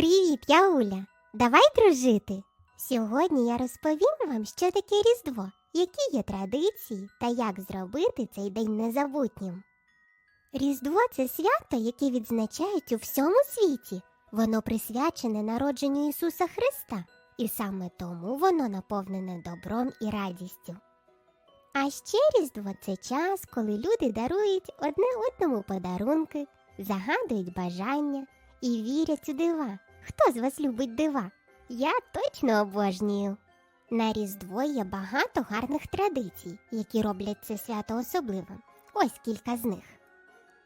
Привіт, я Уля. Давай дружити. Сьогодні я розповім вам, що таке Різдво, які є традиції та як зробити цей день незабутнім. Різдво це свято, яке відзначають у всьому світі. Воно присвячене народженню Ісуса Христа, і саме тому воно наповнене добром і радістю. А ще Різдво це час, коли люди дарують одне одному подарунки, загадують бажання і вірять у дива. Хто з вас любить дива? Я точно обожнюю. На Різдво є багато гарних традицій, які роблять це свято особливим. Ось кілька з них.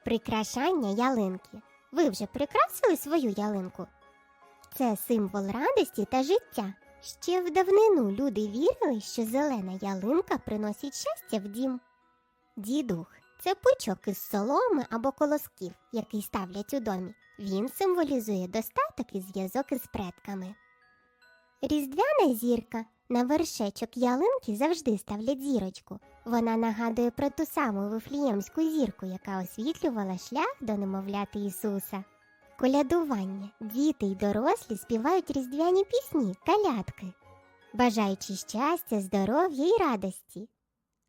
Прикрашання ялинки. Ви вже прикрасили свою ялинку? Це символ радості та життя. Ще в давнину люди вірили, що зелена ялинка приносить щастя в дім. Дідух це пучок із соломи або колосків, який ставлять у домі. Він символізує достаток і зв'язок із предками. Різдвяна зірка. На вершечок ялинки завжди ставлять зірочку. Вона нагадує про ту саму вифліємську зірку, яка освітлювала шлях до немовляти Ісуса. Колядування. Діти й дорослі співають різдвяні пісні, калядки, бажаючи щастя, здоров'я і радості.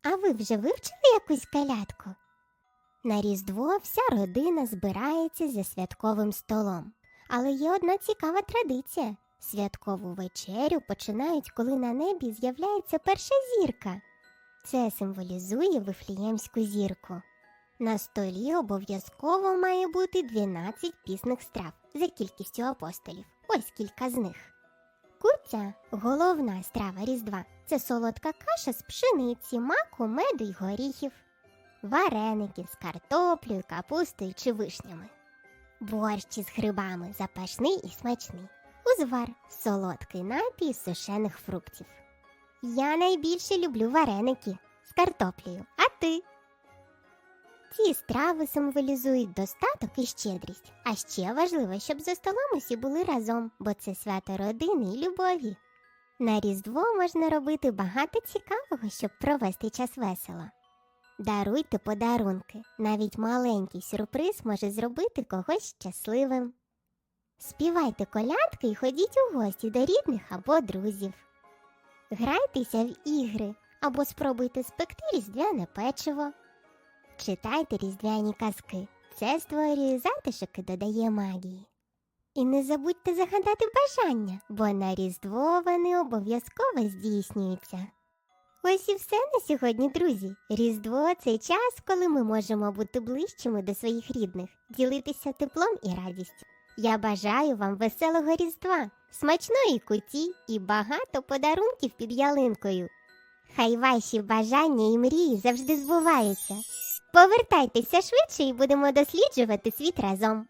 А ви вже вивчили якусь калядку? На Різдво вся родина збирається за святковим столом. Але є одна цікава традиція. Святкову вечерю починають, коли на небі з'являється перша зірка. Це символізує вифліємську зірку. На столі обов'язково має бути 12 пісних страв за кількістю апостолів. Ось кілька з них. Куця головна страва Різдва це солодка каша з пшениці, маку, меду й горіхів, вареники з картоплею, капустою чи вишнями, борщ із грибами запашний і смачний, узвар солодкий напій з сушених фруктів. Я найбільше люблю вареники з картоплею, а ти? Ці страви символізують достаток і щедрість. А ще важливо, щоб за столом усі були разом, бо це свято родини і любові. На Різдво можна робити багато цікавого, щоб провести час весело. Даруйте подарунки. Навіть маленький сюрприз може зробити когось щасливим. Співайте колядки і ходіть у гості до рідних або друзів. Грайтеся в ігри або спробуйте спекти різдвяне печиво. Читайте різдвяні казки. Це створює затишок і додає магії. І не забудьте загадати бажання, бо на Різдво вони обов'язково здійснюються. Ось і все на сьогодні, друзі. Різдво це час, коли ми можемо бути ближчими до своїх рідних, ділитися теплом і радістю. Я бажаю вам веселого Різдва, смачної куті і багато подарунків під ялинкою. Хай ваші бажання і мрії завжди збуваються. Повертайтеся швидше і будемо досліджувати світ разом.